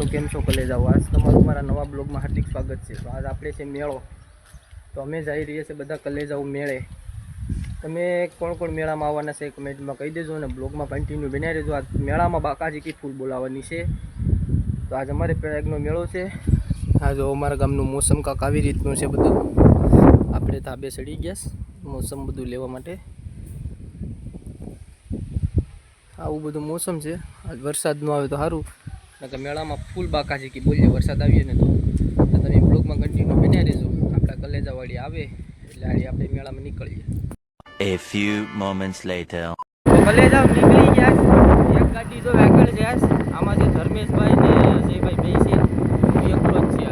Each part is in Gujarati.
તો કેમ છો કલે જાઓ આજ તમારું મારા નવા બ્લોગમાં હાર્દિક સ્વાગત છે. તો આજ આપણે છે મેળો. તો અમે જઈ રહ્યા છીએ બધા કલે જાઓ મેળે. તમે કોણ કોણ મેળામાં આવવાના છે કમેન્ટમાં કહી દેજો અને બ્લોગમાં કન્ટિન્યુ બનાવી દેજો આ મેળામાં બાકાજી કી ફૂલ બોલાવવાની છે. તો આજ અમારે પ્રયાગનો મેળો છે. આ જો અમારા ગામનું મોસમ કાંક આવી રીતનું છે બધું. આપણે ધાબે ચડી ગયા મોસમ બધું લેવા માટે. આવું બધું મોસમ છે. આજ વરસાદ ન આવે તો સારું. નકર મેળામાં ફૂલ બાકાજી કે બોલીએ વરસાદ આવીએ ને તો. તમે બ્લોગમાં કન્ટિન્યુ બન્યા રહેજો. આપણા કલેજાવાળી આવે એટલે આડી આપણે મેળામાં નીકળીએ. A few moments later. કલેજા નીકળી ગયા એક ગાડી તો આગળ છે. આમાં જે ધર્મેશભાઈ ને જયભાઈ બે છે હું એકલો જ છે.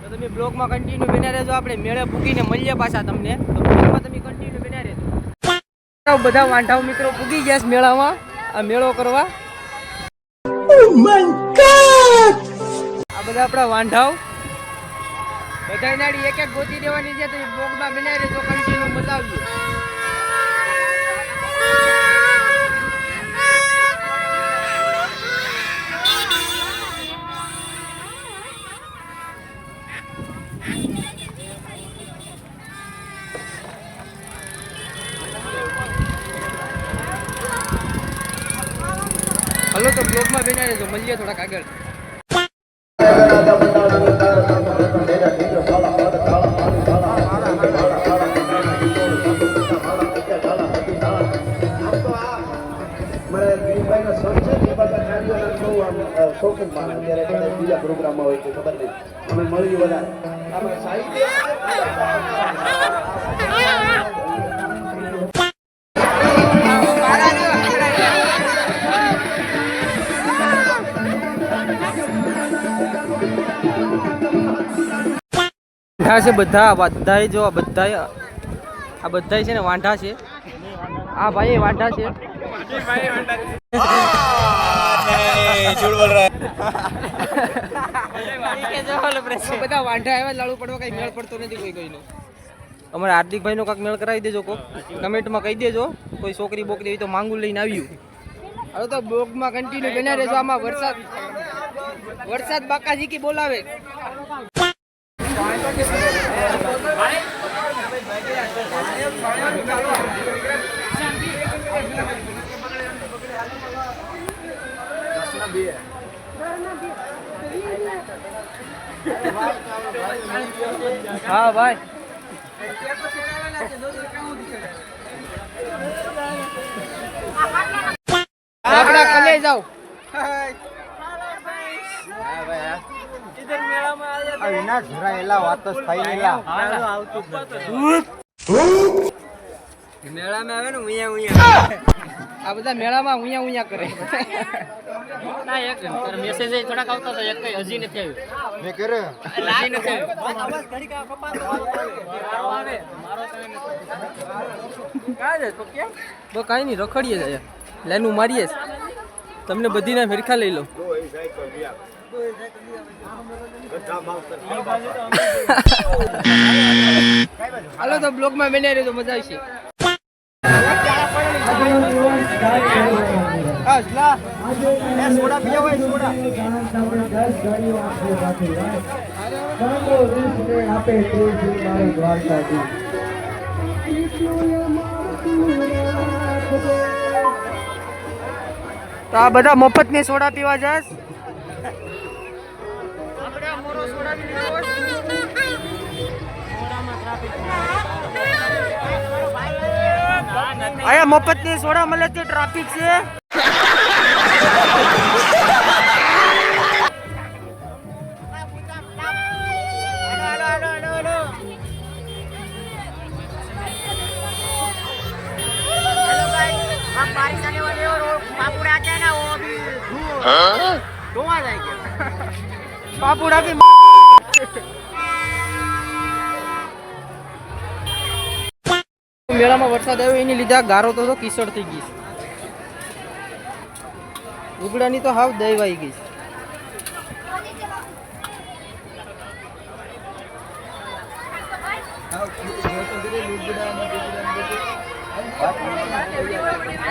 તો તમે બ્લોગમાં કન્ટિન્યુ બન્યા રહેજો. આપણે મેળે પૂગીને મળીએ પાછા તમને. તો બ્લોગમાં તમે કન્ટિન્યુ બધા વાંઢાઓ મિત્રો પૂગી ગયા છે મેળામાં. આ મેળો કરવા. આ બધા આપણા વાંઢાઓ. બધા નાડી એક એક ગોતી દેવાની છે તો એ બ્લોગમાં બનાવી રહેજો કન્ટિન્યુ બતાવજો. હલો તો બ્લોગમાં બેના રહેજો, મળીએ થોડાક આગળ શોખીન માણસ. બીજા પ્રોગ્રામમાં હોય છે ખબર નહીં અમે મળ્યું બધા સાહિત્ય વાંઢા છે બધા બધાય જો આ બધાય આ બધાય છે ને વાંઢા છે. આ ભાઈ વાંઢા છે. બધા વાંઢા આવ્યા લાડુ પડવા કઈ મેળ પડતો નથી કોઈ કોઈનો. અમારે હાર્દિકભાઈ નો કાંક મેળ કરાવી દેજો કોક. કમેન્ટમાં કહી દેજો કોઈ છોકરી બોકરી તો માંગુ લઈને આવ્યું. હવે તો બ્લોગમાં કન્ટિન્યુ બન્યા રહેજો આમાં વરસાદ વરસાદ બાકાજી કી બોલાવે. હા ભાઈ આપડા કલે જાઓ મેળામાં આવે ને ઉયા ઉયા. આ બધા મેળામાં ઉયા ઉયા કરે. ના એક મેસેજ થોડાક આવતા હતા એક કઈ હજી નથી આવ્યું. મે કરે હજી નથી આવ્યું. તો કાંઈ નહીં રખડીએ જાય લાઈન મારીએ. તમને બધીના ફેરખા લઈ લો. હાલો તો બ્લોગમાં રહ્યો તો મજા આવશે. તો આ બધા મફતની સોડા પીવા જાસ? અહીંયા મફતની સોડા મળે છે ટ્રાફિક છે. મેળામાં વરસાદ આવ્યો, એની લીધે ગારો તો કિસળ થઈ ગઈ છે. ઉગડાની તો હાવ દયવાઈ ગઈ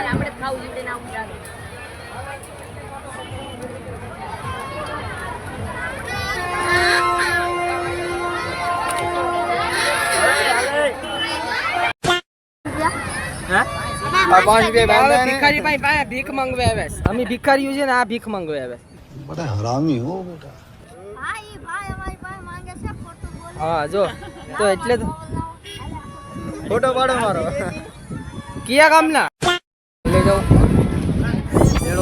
આપણે ખાવું જોઈએ ભગવાન અમે ભિખારીઓ છે ને આ ભીખ માંગવે આવે હા જો. તો એટલે તો ફોટો પાડો મારો. કિયા ગામના? લઈ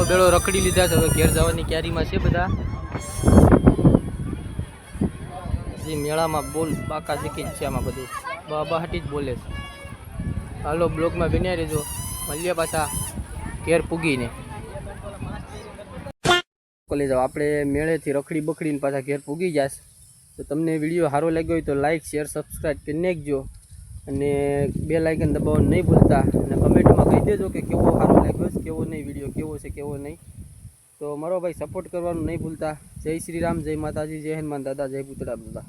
બેડો રખડી લીધા છે. તો ઘેર જવાની ક્યારીમાં છે બધા. જે મેળામાં બોલ બાકા શીખી છે આમાં બધું. બાબા હટી જ બોલે છે. હાલો બ્લોગમાં બન્યા રહેજો. મળીએ પાછા ઘેર પૂગીને. કોલેજ આપણે મેળેથી રખડી બખડીને પાછા ઘેર પૂગી જાશ. તો તમને વીડિયો સારો લાગ્યો હોય તો લાઇક શેર સબસ્ક્રાઈબ કરી નાખજો. અને બે લાઇકન દબાવવાનું નહીં ભૂલતા. અને કમેન્ટમાં કહી દેજો કે કેવો સારો લાગ્યો છે, કેવો નહીં, વીડિયો કેવો છે, કેવો નહીં. તો મારો ભાઈ સપોર્ટ કરવાનું નહીં ભૂલતા. જય શ્રી રામ, જય માતાજી, જય હનુમાન દાદા, જય પુતળા દાદા.